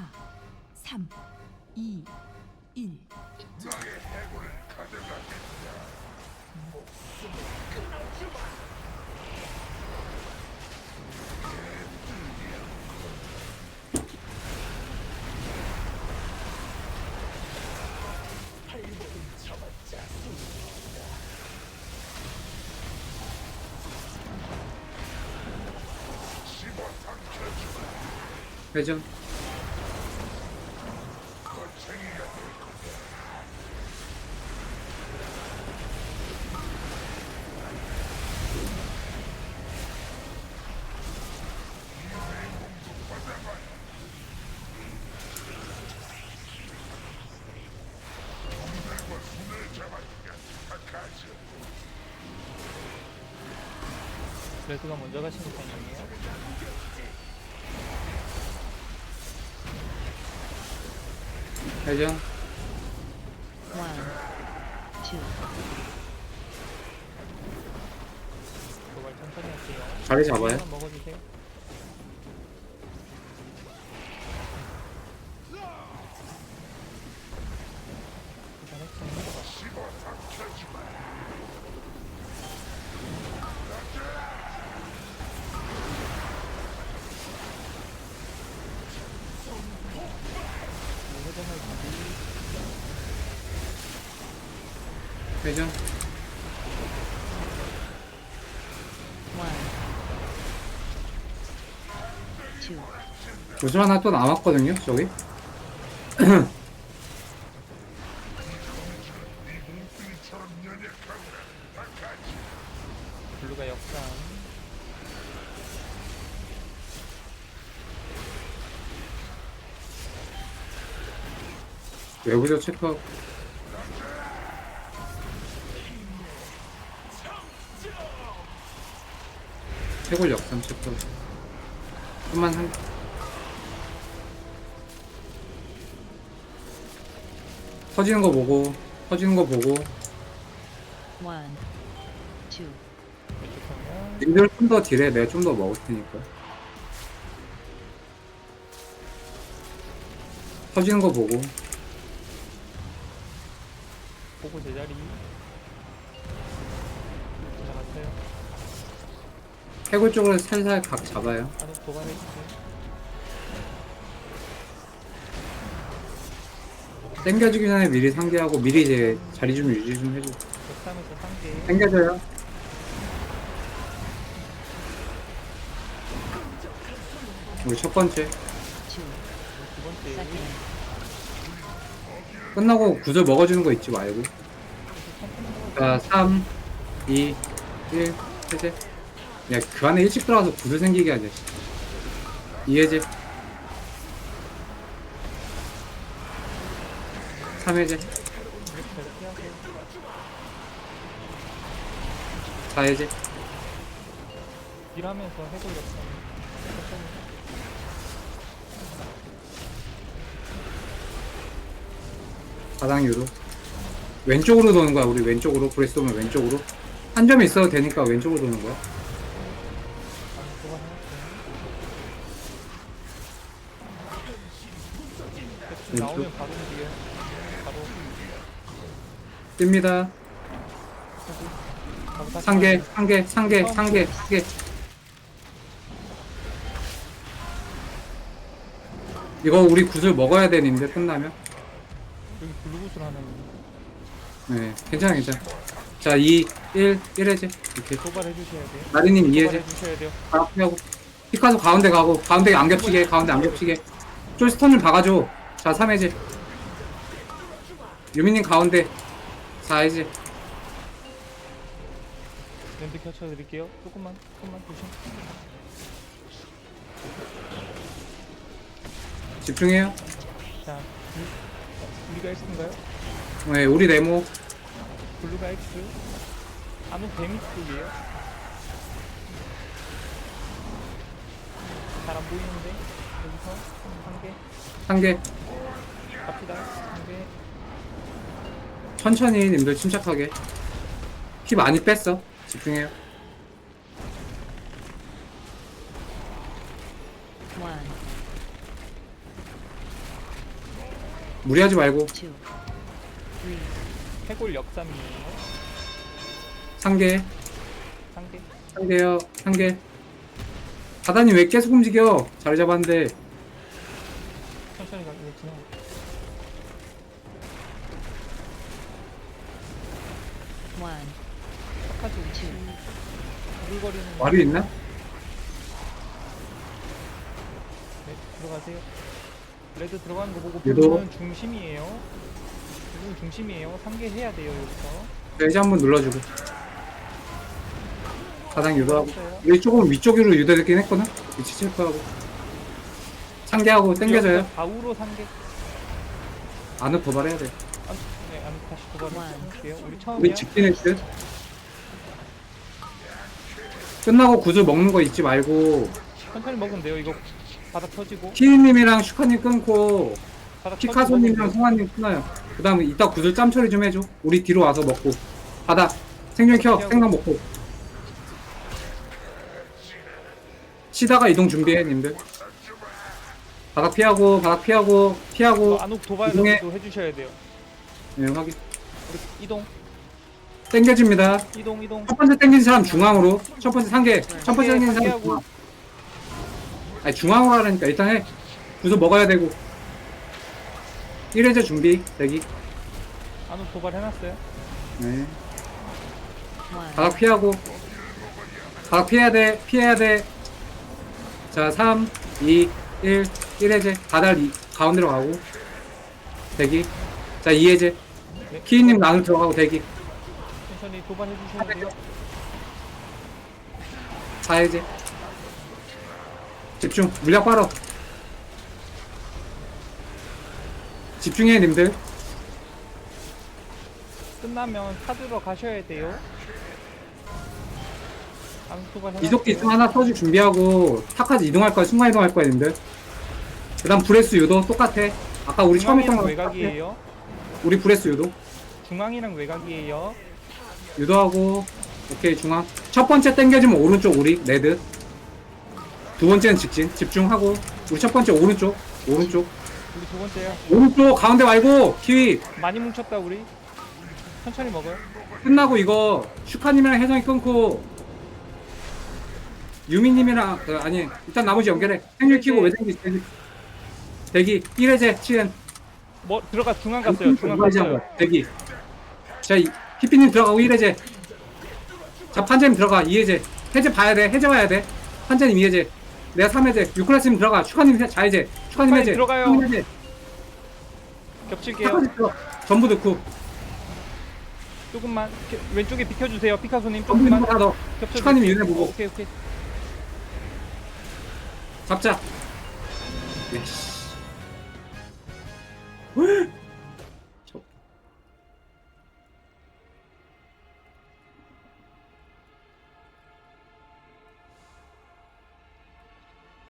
4, 3, 2, 1. 회전 레드가 먼저 가시는 편이에요. 회전 One, two, 도발 천천히 할게요. 자리 잡아요 한번 먹어주세요. 잘했어요. 회전을 준비. 회전 구슬 하나 또 남았거든요 저기. 블루가 역삼. 외부적 체크 해골 역삼 체크 좀만 한 터지는 거 보고 터지는 거 보고. One, two. 님들 좀 더 딜해. 내가 좀 더 먹을 테니까. 터지는 거 보고. 보고 제자리. 해골 쪽으로 살살 각 잡아요. 땡겨주기 전에 미리 상대하고 미리 이제 자리 좀 유지 좀 해줘. 땡겨줘요. 우리 첫 번째. 두 끝나고 구슬 먹어주는 거 잊지 말고. 자 3 2 1 해제 야 그 안에 일찍 들어가서 구슬 생기게 하자 이해제 3해제 이렇게 피하고. 4해제 일하면서. 천천히. 바닥 유로 왼쪽으로 도는 거야 우리 왼쪽으로 브레스 오면 왼쪽으로 한 점이 있어도 되니까 왼쪽으로 도는 거야 나오면 바로 움직여요. 바로. 뜹니다. 바로 다시 상계. 상계 상계 상계 상계. 이거 우리 구슬 먹어야 되는데 끝나면? 여기 블루구슬 하는 네. 괜찮아 괜찮아. 자 2 1 1해제. 이렇게. 도발해 주셔야 돼요. 마리님 2해제. 도발해 주셔야 돼요. 하고. 피카소 가운데 가고 가운데 안 겹치게 가운데 안 겹치게. 쫄 스톤을 박아줘 자 3해제 유미님 가운데 4해제 랜드 켜쳐 드릴게요. 조금만, 조금만 조심. 집중해요 자, 우- 우리가 X인가요? 네 우리 네모 블루가 X. 아무 데미 쪽이에요. 잘 안 보이는데 여기서 한 개. 상계 갑시다. 한 개. 천천히 님들 침착하게 피 많이 뺐어 집중해요 one, 무리하지 말고 two, three, 해골 역삼이에요. 상계 상계. 상계요 상계 바다님 왜 계속 움직여 자리 잡았는데 천천히 가. 이거 지나 one, two, 우글거리는. 말이 있나? 네, 들어가세요. 레드 들어가는 거 보고 유도. 블루는 중심이에요. 블루는 중심이에요. 상계 해야 돼요 여기서. 돼지 한번 눌러주고 바닥 유도하고. 우리 조금 위쪽으로 유도되긴 했거든 위치 체크하고 상계하고 당겨져요 좌우로 상계. 안으로 도발해야 돼 안, 네, 안 다시. 해볼게요. 우리 우리 처음이야. 직진의 듯 끝나고 구슬 먹는 거 잊지 말고 천천히 먹으면 돼요. 이거 바닥 터지고. 키리님이랑 슈카님 끊고 바닥 피카소님이랑 터지고 성환님 끊어요 그 다음에 이따 구슬 짬 처리 좀 해줘 우리 뒤로 와서 먹고 바닥 생존 켜 생강 먹고 치다가 이동 준비해 님들 바닥 피하고 바닥 피하고 피하고 어, 안옥 도발 이동해. 도 해주셔야 돼요. 네, 확인 우리 이동, 땡겨집니다. 이동, 이동. 첫 번째 땡긴 사람 중앙으로 첫 번째 상계 첫 번째 땡긴 사람. 중앙 아니 중앙으로 하라니까. 일단 해. 구슬 먹어야 되고. 1회제 준비 대기. 안옥 도발 해놨어요. 네. 바닥 피하고. 바닥 피해야 돼 피해야 돼 자 3 2 1 1해제. 바닥 이, 가운데로 가고. 대기. 자 2해제. 네. 키이님 나눌 들어가고 대기 천천히 도발해 주셔야 돼요. 4해제 집중 물약 빨어 집중해 님들 끝나면 카드로 가셔야 돼요. 안옥 도발 해놨어요. 이속기 있으면 하나 터질 준비하고 타까지 이동할 거야 순간 이동할 거야 님들 그 다음 브레스 유도 똑같아 아까 우리 처음 했던 거 똑같아. 외곽이에요. 우리 브레스 유도 중앙이랑 외곽이에요. 유도하고 오케이 중앙. 첫 번째 땡겨지면 오른쪽 우리 레드. 두 번째는 직진. 집중하고. 우리 첫 번째 오른쪽. 오른쪽. 우리 두 번째야. 오른쪽 가운데 말고 키위. 많이 뭉쳤다 우리. 천천히 먹어요. 끝나고 이거 슈카님이랑 혜정이 끊고 유미님이랑 어, 아니 일단 나머지 연결해. 행률 키고 외정기 대기. 대기. 1회제 치엔 뭐 들어가 중앙 갔어요. 중앙 갔어요. 대기 자 이- 히피님 들어가고 1회제. 자 판자님 들어가. 2회제. 해제 봐야 돼. 해제 봐야 돼. 판자님 2회제. 내가 3회제. 유클라스님 들어가. 슈카님 자해제. 슈카님 빨리 해제. 들어가요. 슈카님 해제. 겹칠게요. 들어 전부 넣고. 조금만. 겨- 왼쪽에 비켜주세요. 피카소님 전부 있는 조금만. 넣어 겹쳐. 슈카님 윤회 보고. 오케이 오케이. 잡자. 예씨.